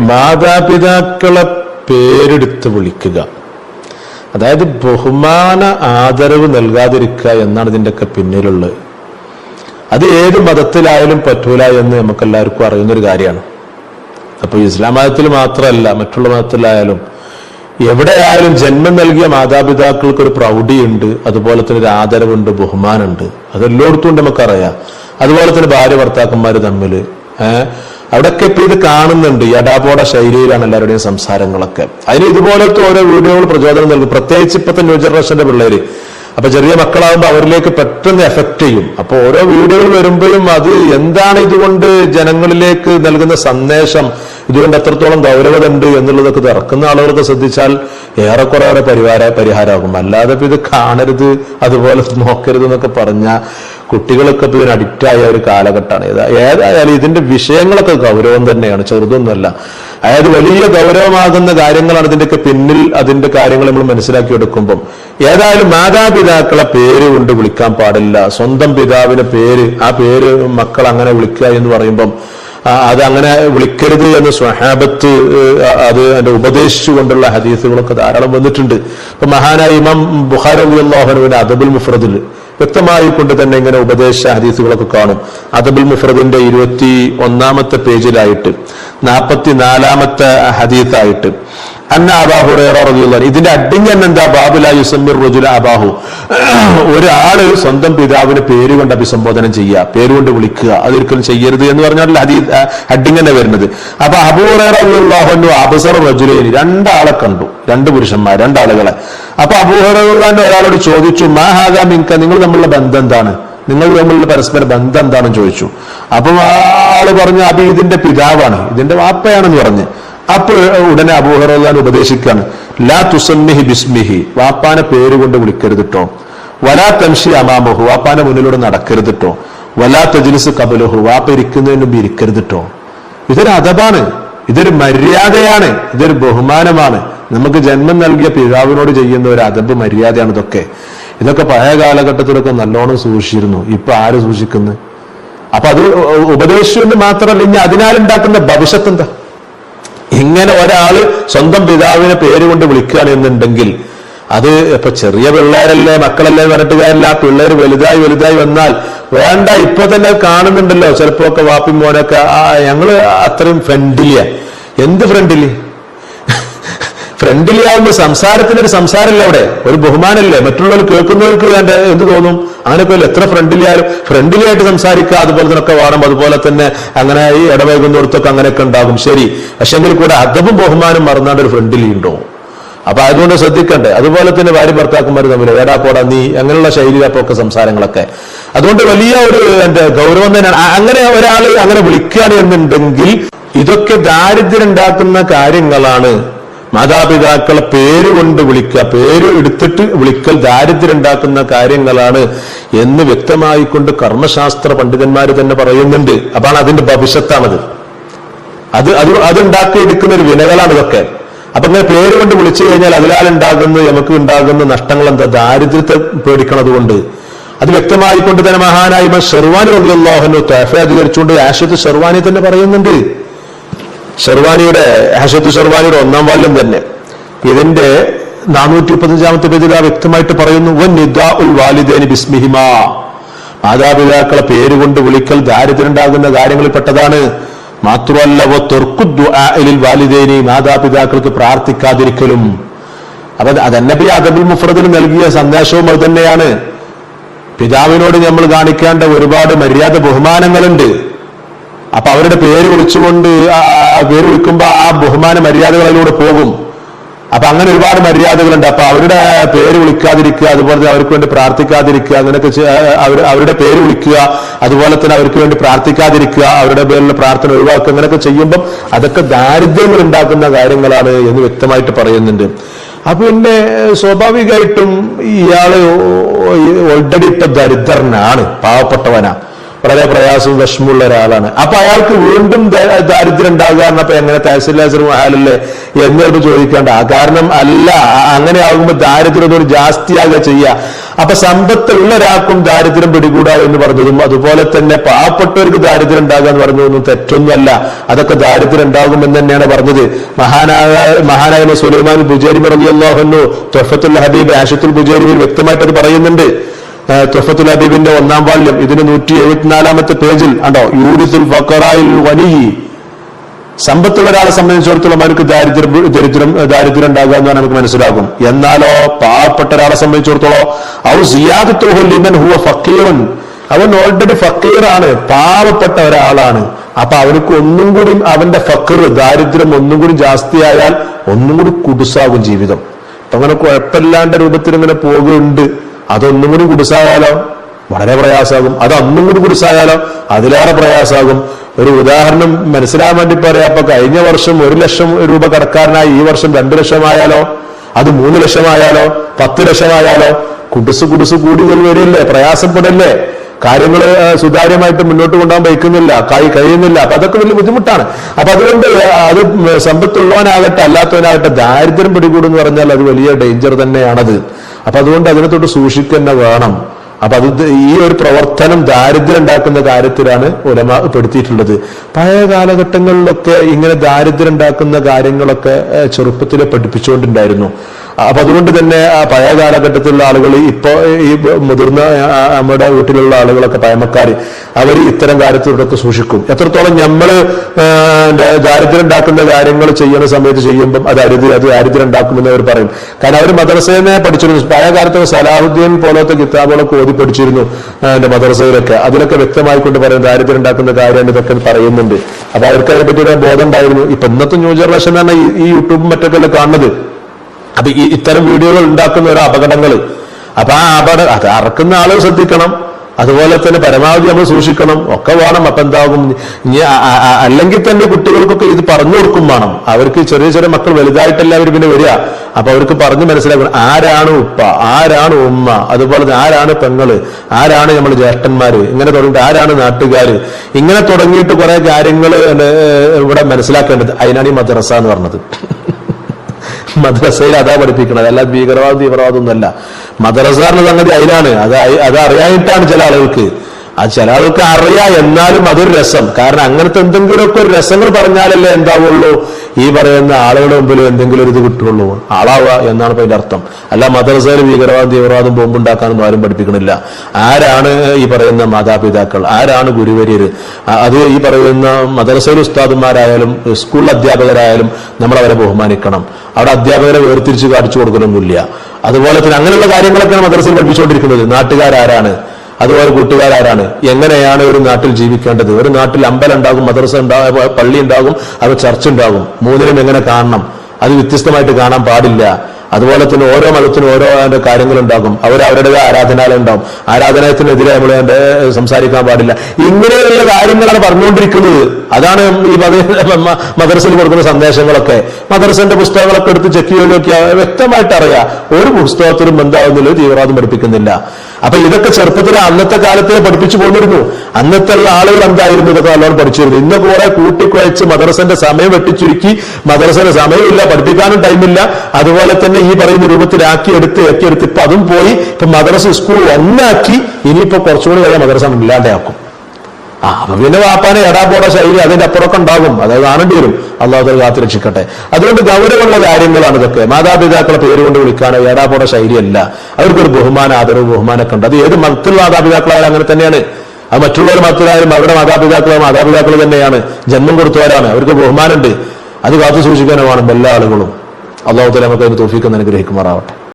മാതാപിതാക്കളെ പേരെടുത്ത് വിളിക്കുക. അതായത് ബഹുമാന ആദരവ് നൽകാതിരിക്കുക എന്നാണ് ഇതിന്റെയൊക്കെ പിന്നിലുള്ളത്. അത് ഏത് മതത്തിലായാലും പറ്റൂല എന്ന് നമുക്കെല്ലാവർക്കും അറിയുന്നൊരു കാര്യമാണ്. അപ്പൊ ഇസ്ലാം മതത്തിൽ മാത്രമല്ല മറ്റുള്ള മതത്തിലായാലും എവിടെയായാലും ജന്മം നൽകിയ മാതാപിതാക്കൾക്ക് ഒരു പ്രൗഢിയുണ്ട് അതുപോലെ തന്നെ ഒരു ആദരവുണ്ട് ബഹുമാനമുണ്ട്. അതെല്ലായിടത്തും നമുക്കറിയാം. അതുപോലെ തന്നെ ഭാര്യ ഭർത്താക്കന്മാർ തമ്മിൽ ഏഹ് അവിടെയൊക്കെ ഇപ്പൊ ഇത് കാണുന്നുണ്ട്. യടാപോട ശൈലിയിലാണ് എല്ലാവരുടെയും സംസാരങ്ങളൊക്കെ. അതിന് ഇതുപോലത്തെ ഓരോ വീഡിയോകൾ പ്രചോദനം നൽകും. പ്രത്യേകിച്ച് ഇപ്പോഴത്തെ ന്യൂ ജനറേഷന്റെ പിള്ളേര്. അപ്പൊ ചെറിയ മക്കളാകുമ്പോൾ അവരിലേക്ക് പെട്ടെന്ന് എഫക്ട് ചെയ്യും. അപ്പൊ ഓരോ വീഡിയോകൾ വരുമ്പോഴും അത് എന്താണ് ഇതുകൊണ്ട് ജനങ്ങളിലേക്ക് നൽകുന്ന സന്ദേശം? ഇതുകൊണ്ട് എത്രത്തോളം ഗൗരവതുണ്ട് എന്നുള്ളതൊക്കെ ഇറക്കുന്ന ആളുകളൊക്കെ ശ്രദ്ധിച്ചാൽ ഏറെക്കുറെ ഏറെ പരിഹാര പരിഹാരമാകും. അല്ലാതെ ഇത് കാണരുത് അതുപോലെ നോക്കരുത് എന്നൊക്കെ പറഞ്ഞ കുട്ടികളൊക്കെ ഇപ്പൊ ഇതിന് അഡിക്റ്റായ ഒരു കാലഘട്ടമാണ്. ഏതാ ഏതായാലും ഇതിന്റെ വിഷയങ്ങളൊക്കെ ഗൗരവം തന്നെയാണ് ചെറുതൊന്നുമല്ല. അതായത് വലിയ ഗൗരവമാകുന്ന കാര്യങ്ങളാണ് ഇതിന്റെയൊക്കെ പിന്നിൽ അതിന്റെ കാര്യങ്ങൾ നമ്മൾ മനസ്സിലാക്കി എടുക്കുമ്പം ഏതായാലും മാതാപിതാക്കളെ പേര് കൊണ്ട് വിളിക്കാൻ പാടില്ല. സ്വന്തം പിതാവിന്റെ പേര് ആ പേര് മക്കൾ അങ്ങനെ വിളിക്കുക എന്ന് പറയുമ്പം അത് അങ്ങനെ വിളിക്കരുത് എന്ന് സ്വഹാബത്ത് അത് അതിന്റെ ഉപദേശിച്ചുകൊണ്ടുള്ള ഹദീസുകളൊക്കെ ധാരാളം വന്നിട്ടുണ്ട്. ഇപ്പൊ മഹാനായ ഇമാം ബുഖാരി അള്ളാഹുനുവിന്റെ അദബുൽ മുഫ്രദിൽ വ്യക്തമായി കൊണ്ട് തന്നെ ഇങ്ങനെ ഉപദേശ ഹദീസുകളൊക്കെ കാണും. അദബുൽ മുഫ്രദിന്റെ ഇരുപത്തി ഒന്നാമത്തെ പേജിലായിട്ട് നാൽപ്പത്തി നാലാമത്തെ ഹദീസായിട്ട്. ഇതിന്റെ അഡിങ് തന്നെ എന്താ? ബാബുല യുസമ്മിർ റജുല അബാഹു. ഒരാൾ സ്വന്തം പിതാവിന് പേര് കൊണ്ട് അഭിസംബോധന ചെയ്യുക പേരുകൊണ്ട് വിളിക്കുക അതൊരിക്കലും ചെയ്യരുത് എന്ന് പറഞ്ഞാൽ അതി അഡിങ് തന്നെ വരുന്നത്. അപ്പൊ അബൂഹു അബസർ റജുലേനി രണ്ടാളെ കണ്ടു. രണ്ട് പുരുഷന്മാർ രണ്ടാളുകളെ. അപ്പൊ അബൂഹറുള്ളാന്റെ ഒരാളോട് ചോദിച്ചു മാ ഹാഗാ മിങ്ക നിങ്ങൾ തമ്മിലുള്ള ബന്ധം എന്താണ്? നിങ്ങൾ തമ്മിലുള്ള പരസ്പര ബന്ധം എന്താണെന്ന് ചോദിച്ചു. അപ്പം ആൾ പറഞ്ഞു അബി ഇതിന്റെ പിതാവാണ് ഇതിന്റെ വാപ്പയാണെന്ന് പറഞ്ഞ്. അപ്പോൾ ഉടനെ അബൂഹറാൻ ഉപദേശിക്കുകയാണ് ലാ തുസമ്മിഹി ബിസ്മിഹി. വാപ്പാനെ പേര് കൊണ്ട് വിളിക്കരുത് കേട്ടോ വലാ തംഷി അമാമഹു. വാപ്പാനെ മുന്നിലൂടെ നടക്കരുത് കേട്ടോ വലാ തജിനിസ് കബലഹു വാപ്പ ഇരിക്കുന്നതിന് മുമ്പ് ഇരിക്കരുത് കേട്ടോ ഇതൊരു അദബാണ്. ഇതൊരു മര്യാദയാണ്. ഇതൊരു ബഹുമാനമാണ്. നമുക്ക് ജന്മം നൽകിയ പിതാവിനോട് ചെയ്യുന്ന ഒരു അദബ് മര്യാദയാണ് ഇതൊക്കെ. ഇതൊക്കെ പഴയ കാലഘട്ടത്തിലൊക്കെ നല്ലോണം സൂക്ഷിച്ചിരുന്നു. ഇപ്പൊ ആര് സൂക്ഷിക്കുന്നു? അപ്പൊ അത് ഉപദേശിച്ചുകൊണ്ട് മാത്രമല്ല ഇനി അതിനാലുണ്ടാക്കുന്ന ഭവിഷ്യത്ത് എന്താ ഇങ്ങനെ ഒരാൾ സ്വന്തം പിതാവിനെ പേര് കൊണ്ട് വിളിക്കുകയാണ് എന്നുണ്ടെങ്കിൽ അത് ഇപ്പൊ ചെറിയ പിള്ളേരല്ലേ മക്കളല്ലേ പറഞ്ഞിട്ട് ആ പിള്ളേർ വലുതായി വലുതായി വന്നാൽ വേണ്ട ഇപ്പൊ തന്നെ കാണുന്നുണ്ടല്ലോ. ചിലപ്പോ ഒക്കെ വാപ്പി ആ ഞങ്ങൾ അത്രയും ഫ്രണ്ട്ലിയാ എന്ത് ഫ്രണ്ട്ലി ഫ്രണ്ട്ലി ആവുമ്പോൾ സംസാരത്തിനൊരു സംസാരമല്ലേ അവിടെ. ഒരു ബഹുമാനല്ലേ മറ്റുള്ളവർ കേൾക്കുന്നവർക്ക് വേണ്ട എന്ത് തോന്നും? അങ്ങനെ പോലെ എത്ര ഫ്രണ്ട്ലി ആയാലും ഫ്രണ്ട്ലി ആയിട്ട് സംസാരിക്കുക അതുപോലെ തന്നെ വേണം. അതുപോലെ തന്നെ അങ്ങനെ ഈ ഇടവൈകുന്നിടത്തൊക്കെ അങ്ങനെയൊക്കെ ഉണ്ടാകും. ശരി. പക്ഷെങ്കിൽ കൂടെ അദബും ബഹുമാനം മറന്നാണ്ട് ഒരു ഫ്രണ്ട്ലി ഉണ്ടോ? അപ്പൊ അതുകൊണ്ട് ശ്രദ്ധിക്കണ്ടേ. അതുപോലെ തന്നെ ഭാര്യ ഭർത്താക്കന്മാർ തമ്മിൽ ഏടാ പോടാ നീ അങ്ങനെയുള്ള ശൈലിയിലൊക്കെ സംസാരങ്ങളൊക്കെ. അതുകൊണ്ട് വലിയ ഒരു എന്റെ ഗൗരവം തന്നെയാണ്. അങ്ങനെ ഒരാൾ അങ്ങനെ വിളിക്കുകയാണ് എന്നുണ്ടെങ്കിൽ ഇതൊക്കെ ദാരിദ്ര്യം ഉണ്ടാക്കുന്ന കാര്യങ്ങളാണ്. മാതാപിതാക്കളെ പേര് കൊണ്ട് വിളിക്കുക പേര് എടുത്തിട്ട് വിളിക്കൽ ദാരിദ്ര്യം ഉണ്ടാക്കുന്ന കാര്യങ്ങളാണ് എന്ന് വ്യക്തമായിക്കൊണ്ട് കർമ്മശാസ്ത്ര പണ്ഡിതന്മാർ തന്നെ പറയുന്നുണ്ട്. അപ്പാണ് അതിന്റെ ഭവിഷ്യത്താണത്. അത് അത് അതുണ്ടാക്കി എടുക്കുന്ന ഒരു വിനകളാണ് ഇതൊക്കെ. അപ്പൊ ഇങ്ങനെ പേര് കൊണ്ട് വിളിച്ചു കഴിഞ്ഞാൽ അതിലാൽ ഉണ്ടാകുന്ന നമുക്ക് ഉണ്ടാകുന്ന നഷ്ടങ്ങൾ എന്താ? ദാരിദ്ര്യത്തെ പേടിക്കണത് കൊണ്ട്. അത് വ്യക്തമായിക്കൊണ്ട് തന്നെ മഹാനായി ഷെർവാനി റബിയുള്ളാഹുനു തഫ അധികരിച്ചുകൊണ്ട് ആഷത്ത് ഷെർവാനി തന്നെ പറയുന്നുണ്ട്. ഷെർവാനിയുടെ ഹസത്ത് ഷെർവാനിയുടെ ഒന്നാം വാല്യം തന്നെ. ഇതിന്റെ നാനൂറ്റി മുപ്പത്തഞ്ചാമത്തെ പേജിൽ ആ വ്യക്തമായിട്ട് പറയുന്നു മാതാപിതാക്കളെ പേരുകൊണ്ട് വിളിക്കൽ ദാരിദ്ര്യം ഉണ്ടാകുന്ന കാര്യങ്ങളിൽ പെട്ടതാണ്. മാത്രമല്ല ദുആഇലിൽ വാലിദേനി മാതാപിതാക്കൾക്ക് പ്രാർത്ഥിക്കാതിരിക്കലും. അപ്പൊ അതന്നബി അദബുൽ മുഫ്രദിന് നൽകിയ സന്ദേശവും അത് തന്നെയാണ്. പിതാവിനോട് നമ്മൾ കാണിക്കേണ്ട ഒരുപാട് മര്യാദ ബഹുമാനങ്ങളുണ്ട്. അപ്പൊ അവരുടെ പേര് വിളിച്ചുകൊണ്ട് പേര് വിളിക്കുമ്പോ ആ ബഹുമാന മര്യാദകളിലൂടെ പോകും അപ്പൊ അങ്ങനെ ഒരുപാട് മര്യാദകളുണ്ട് അപ്പൊ അവരുടെ പേര് വിളിക്കാതിരിക്കുക അതുപോലെ തന്നെ അവർക്ക് വേണ്ടി പ്രാർത്ഥിക്കാതിരിക്കുക അങ്ങനെയൊക്കെ അവർ അവരുടെ പേര് വിളിക്കുക അതുപോലെ തന്നെ അവർക്ക് വേണ്ടി പ്രാർത്ഥിക്കാതിരിക്കുക അവരുടെ പേരിലുള്ള പ്രാർത്ഥന ഒഴിവാക്കുക അങ്ങനെയൊക്കെ ചെയ്യുമ്പം അതൊക്കെ ദാരിദ്ര്യങ്ങൾ ഉണ്ടാക്കുന്ന കാര്യങ്ങളാണ് എന്ന് വ്യക്തമായിട്ട് പറയുന്നുണ്ട് അപ്പൊ പിന്നെ സ്വാഭാവികമായിട്ടും ഇയാൾ ഓൾറെഡി ഇപ്പൊ ദരിദ്രനാണ് പാവപ്പെട്ടവനാ വളരെ പ്രയാസവും വിഷമമുള്ള ഒരാളാണ്. അപ്പൊ അയാൾക്ക് വീണ്ടും ദാരിദ്ര്യം ഉണ്ടാകുക എന്നപ്പോ എങ്ങനെ തഹസിലാസറും ആലല്ലേ എന്നോട് ചോദിക്കേണ്ട കാരണം അല്ല അങ്ങനെ ആകുമ്പോൾ ദാരിദ്ര്യം ഒരു ജാസ്തിയാകുക ചെയ്യുക അപ്പൊ സമ്പത്തുള്ള ഒരാൾക്കും ദാരിദ്ര്യം പിടികൂടാ എന്ന് പറഞ്ഞതും അതുപോലെ തന്നെ പാവപ്പെട്ടവർക്ക് ദാരിദ്ര്യം ഉണ്ടാകുക എന്ന് പറഞ്ഞതൊന്നും തെറ്റൊന്നുമല്ല. അതൊക്കെ ദാരിദ്ര്യം ഉണ്ടാകുമെന്ന് തന്നെയാണ് പറഞ്ഞത്. മഹാനായ മഹാനായ സുലൈമാൻ ബുജേരി പറഞ്ഞു പറഞ്ഞല്ലോ തൊഫത്തുൽ ഹബീബ് ആഷത്തുൽ ബുജേരി വ്യക്തമായിട്ട് പറയുന്നുണ്ട്. തൊഫത്തുൽ അബീബിന്റെ ഒന്നാം വാല്യം ഇതിന് നൂറ്റി എഴുപത്തിനാലാമത്തെ പേജിൽ ഉണ്ടോ യൂരിസുൽ ഫക്കറായിൽ വലിയ സമ്പത്തുള്ള ഒരാളെ സംബന്ധിച്ചിടത്തോളം അവർക്ക് ദാരിദ്ര്യം ദരിദ്രം ദാരിദ്ര്യം ഉണ്ടാകുക എന്ന് നമുക്ക് മനസ്സിലാകും. എന്നാലോ പാവപ്പെട്ട ഒരാളെ സംബന്ധിച്ചിടത്തോളം അവ സിയാദത്തുലിമൻ ഹുവ ഫക്കീറൻ അവൻ ഓൾറെഡി ഫക്കീറാണ് പാവപ്പെട്ട ഒരാളാണ്. അപ്പൊ അവനക്ക് ഒന്നും കൂടി അവന്റെ ഫക്കർ ദാരിദ്ര്യം ഒന്നും കൂടി ജാസ്തിയായാൽ ഒന്നും കൂടി കുടുസാകും ജീവിതം. അങ്ങനെ കുഴപ്പമില്ലാണ്ട രൂപത്തിൽ ഇങ്ങനെ പോകുന്നുണ്ട്. അതൊന്നും കൂടി കുടിസായാലോ വളരെ പ്രയാസമാകും. അത് അന്നും കൂടി കുടിസായാലോ അതിലേറെ പ്രയാസമാകും. ഒരു ഉദാഹരണം മനസ്സിലാകാൻ വേണ്ടി പറയാം. അപ്പൊ കഴിഞ്ഞ വർഷം ഒരു ലക്ഷം രൂപ കടക്കാരനായി ഈ വർഷം രണ്ടു ലക്ഷമായാലോ? അത് മൂന്ന് ലക്ഷമായാലോ? പത്ത് ലക്ഷമായാലോ? കുടുസ് കുടുസ് കൂടി വരില്ലേ? പ്രയാസപ്പെടല്ലേ? കാര്യങ്ങൾ സുതാര്യമായിട്ട് മുന്നോട്ട് കൊണ്ടുപോകാൻ വയ്ക്കുന്നില്ല. കൈ കഴിയുന്നില്ല. അപ്പൊ അതൊക്കെ വലിയ ബുദ്ധിമുട്ടാണ്. അപ്പൊ അതുകൊണ്ട് അത് സമ്പത്തുള്ളവനാകട്ടെ അല്ലാത്തവനാകട്ടെ ദാരിദ്ര്യം പിടികൂടെന്ന് പറഞ്ഞാൽ അത് വലിയ ഡേഞ്ചർ തന്നെയാണത്. അപ്പൊ അതുകൊണ്ട് അതിനെ തൊട്ട് സൂക്ഷിക്കുക വേണം. അപ്പൊ അത് ഈ ഒരു പ്രവർത്തനം ദാരിദ്ര്യം ഉണ്ടാക്കുന്ന കാര്യത്തിലാണ് ഉലമ പെടുത്തിയിട്ടുള്ളത്. പഴയ കാലഘട്ടങ്ങളിലൊക്കെ ഇങ്ങനെ ദാരിദ്ര്യം ഉണ്ടാക്കുന്ന കാര്യങ്ങളൊക്കെ ചെറുപ്പത്തിലെ പഠിപ്പിച്ചുകൊണ്ടുണ്ടായിരുന്നു. അപ്പൊ അതുകൊണ്ട് തന്നെ പഴയ കാലഘട്ടത്തിലുള്ള ആളുകൾ ഇപ്പോ ഈ മുതിർന്ന നമ്മുടെ വീട്ടിലുള്ള ആളുകളൊക്കെ പഴമക്കാർ അവർ ഇത്തരം കാര്യത്തിലൊക്കെ സൂക്ഷിക്കും. എത്രത്തോളം നമ്മൾ ദാരിദ്ര്യം ഉണ്ടാക്കുന്ന കാര്യങ്ങൾ ചെയ്യുന്ന സമയത്ത് ചെയ്യുമ്പം അത് അരുതി അത് ദാരിദ്ര്യം ഉണ്ടാക്കുമെന്ന് അവർ പറയും. കാരണം അവർ മദ്രസയെ പഠിച്ചിരുന്നു. പഴയ കാലത്ത് സലാഹുദ്ദീൻ പോലത്തെ കിതാബുകളൊക്കെ ഓതി പഠിച്ചിരുന്നു എന്റെ മദ്രസയിലൊക്കെ. അതിലൊക്കെ വ്യക്തമായിക്കൊണ്ട് പറയും ദാരിദ്ര്യം ഉണ്ടാക്കുന്ന കാര്യം ഇതൊക്കെ പറയുന്നുണ്ട്. അപ്പൊ അവർക്ക് അതിനെ പറ്റിയൊരു ബോധം ഉണ്ടായിരുന്നു. ഇപ്പൊ ഇന്നത്തെ ന്യൂ ജനറേഷൻ തന്നെ ഈ യൂട്യൂബും മറ്റൊക്കെ കാണുന്നത്? അപ്പൊ ഈ ഇത്തരം വീഡിയോകൾ ഉണ്ടാക്കുന്ന ഒരു അപകടങ്ങൾ അപ്പൊ ആ അപകടം അത് അറക്കുന്ന ആളുകൾ ശ്രദ്ധിക്കണം. അതുപോലെ തന്നെ പരമാവധി നമ്മൾ സൂക്ഷിക്കണം. ഒക്കെ വേണം. അപ്പൊ എന്താകും? ഇനി അല്ലെങ്കിൽ തന്നെ കുട്ടികൾക്കൊക്കെ ഇത് പറഞ്ഞു കൊടുക്കും വേണം. അവർക്ക് ചെറിയ ചെറിയ മക്കൾ വലുതായിട്ടല്ല അവർ പിന്നെ വരിക. അപ്പൊ അവർക്ക് പറഞ്ഞ് മനസ്സിലാക്കണം. ആരാണ് ഉപ്പ? ആരാണ് ഉമ്മ? അതുപോലെ തന്നെ ആരാണ് പെങ്ങൾ? ആരാണ് നമ്മൾ ജ്യേഷ്ഠന്മാര്? ഇങ്ങനെ തുടങ്ങിയിട്ട് ആരാണ് നാട്ടുകാര്? ഇങ്ങനെ തുടങ്ങിയിട്ട് കുറെ കാര്യങ്ങൾ ഇവിടെ മനസ്സിലാക്കേണ്ടത്. അതിനാണ് ഈ മദ്രസ എന്ന് പറഞ്ഞത്. മദ്രസയിൽ അതാ പഠിപ്പിക്കുന്നത് അല്ല ഭീകരവാദം തീവ്രവാദം ഒന്നല്ല മദ്രസാറിന്റെ സംഗതി അതിലാണ്. അത് അത് അറിയായിട്ടാണ് ചില ആളുകൾക്ക് അത് ചില ആൾക്ക് അറിയാം എന്നാലും അതൊരു രസം. കാരണം അങ്ങനത്തെ എന്തെങ്കിലും ഒക്കെ ഒരു രസങ്ങൾ പറഞ്ഞാലല്ലേ എന്താവുള്ളൂ? ഈ പറയുന്ന ആളുകളുടെ മുമ്പിൽ എന്തെങ്കിലും ഒരു ഇത് കിട്ടുള്ളൂ. ആളാവുക എന്നാണ് അതിന്റെ അർത്ഥം. അല്ല മദ്രസയിൽ ഭീകരവാദം തീവ്രവാദം ബോംബുണ്ടാക്കാനൊന്നും ആരും പഠിപ്പിക്കണില്ല. ആരാണ് ഈ പറയുന്ന മാതാപിതാക്കൾ? ആരാണ് ഗുരുവര്യർ അത് ഈ പറയുന്ന മദ്രസയിൽ ഉസ്താദുമാരായാലും സ്കൂൾ അധ്യാപകരായാലും നമ്മൾ അവരെ ബഹുമാനിക്കണം. അവിടെ അധ്യാപകരെ വേർതിരിച്ച് കാണിച്ചു കൊടുക്കണമെന്നില്ല അതുപോലെ തന്നെ അങ്ങനെയുള്ള കാര്യങ്ങളൊക്കെയാണ് മദ്രസയിൽ പഠിപ്പിച്ചുകൊണ്ടിരിക്കുന്നത്. നാട്ടുകാരാരാണ്? അതുപോലെ കൂട്ടുകാരാരാണ്. എങ്ങനെയാണ് ഒരു നാട്ടിൽ ജീവിക്കേണ്ടത്? ഒരു നാട്ടിൽ അമ്പലം ഉണ്ടാകും മദ്രസ ഉണ്ടാകും പള്ളി ഉണ്ടാകും അത് ചർച്ച ഉണ്ടാകും. മൂന്നിനും എങ്ങനെ കാണണം? അത് വ്യത്യസ്തമായിട്ട് കാണാൻ പാടില്ല. അതുപോലെ തന്നെ ഓരോ മതത്തിനും ഓരോ കാര്യങ്ങളുണ്ടാകും. അവർ അവരുടേതായ ആരാധനാലയം ഉണ്ടാവും. ആരാധനാലയത്തിനെതിരെ നമ്മൾ സംസാരിക്കാൻ പാടില്ല. ഇങ്ങനെയുള്ള കാര്യങ്ങളാണ് പറഞ്ഞുകൊണ്ടിരിക്കുന്നത്. അതാണ് ഈ മദർസിൽ കൊടുക്കുന്ന സന്ദേശങ്ങളൊക്കെ. മദർസിന്റെ പുസ്തകങ്ങളൊക്കെ എടുത്ത് ചെക്ക് ചെയ്ത് നോക്കിയാൽ വ്യക്തമായിട്ട് അറിയാം. ഒരു പുസ്തകത്തിനും ബന്ധാവുന്നില്ല തീവ്രവാദം പഠിപ്പിക്കുന്നില്ല. അപ്പൊ ഇതൊക്കെ ചെറുപ്പത്തിൽ അന്നത്തെ കാലത്തെ പഠിപ്പിച്ചു പോന്നിരുന്നു. അന്നത്തെ ഉള്ള ആളുകൾ എന്തായിരുന്നു ഇതൊക്കെ നല്ലോണം പഠിച്ചിരുന്നു ഇന്ന് കുറെ കൂട്ടിക്കുഴച്ച് മദ്രസന്റെ സമയം വെട്ടിച്ചുരുക്കി മദ്രസന്റെ സമയമില്ല പഠിപ്പിക്കാനും ടൈമില്ല. അതുപോലെ തന്നെ ഈ പറയുന്ന രൂപത്തിലാക്കി എടുത്ത് ഇറക്കിയെടുത്ത് എടുത്ത് ഇപ്പൊ അതും പോയി. ഇപ്പൊ മദ്രസ സ്കൂൾ ഒന്നാക്കി. ഇനിയിപ്പോ കുറച്ചുകൂടി കഴിയാൻ മദ്രസ ഇല്ലാണ്ടാക്കും. ആ അപ്പൊ പിന്നെ വാപ്പാനെ എടാപോട ശൈലി അതിന്റെ അപ്പുറമൊക്കെ ഉണ്ടാകും. അത് കാണേണ്ടി വരും. അള്ളാഹു കാത്തു രക്ഷിക്കട്ടെ. അതുകൊണ്ട് ഗൗരവമുള്ള കാര്യങ്ങളാണ് ഇതൊക്കെ. മാതാപിതാക്കളെ പേര് കൊണ്ട് വിളിക്കാനോ എടാപോട ശൈലിയല്ല അവർക്കൊരു ബഹുമാന ആദരവ് ബഹുമാനമൊക്കെ ഉണ്ട്. അത് ഏത് മതത്തിലുള്ള മാതാപിതാക്കളായാലും അങ്ങനെ തന്നെയാണ്. അത് മറ്റുള്ളവർ മതത്തിലായാലും അവരുടെ മാതാപിതാക്കളെ മാതാപിതാക്കൾ തന്നെയാണ്. ജന്മം കൊടുത്തവരാണ്. അവർക്ക് ബഹുമാനമുണ്ട്. അത് കാത്തു സൂക്ഷിക്കാനുമാണ് എല്ലാ ആളുകളും. അള്ളാഹു തല നമുക്ക് അതിന് തോഫിക്കുന്ന അനുഗ്രഹിക്കുമാറാവട്ടെ.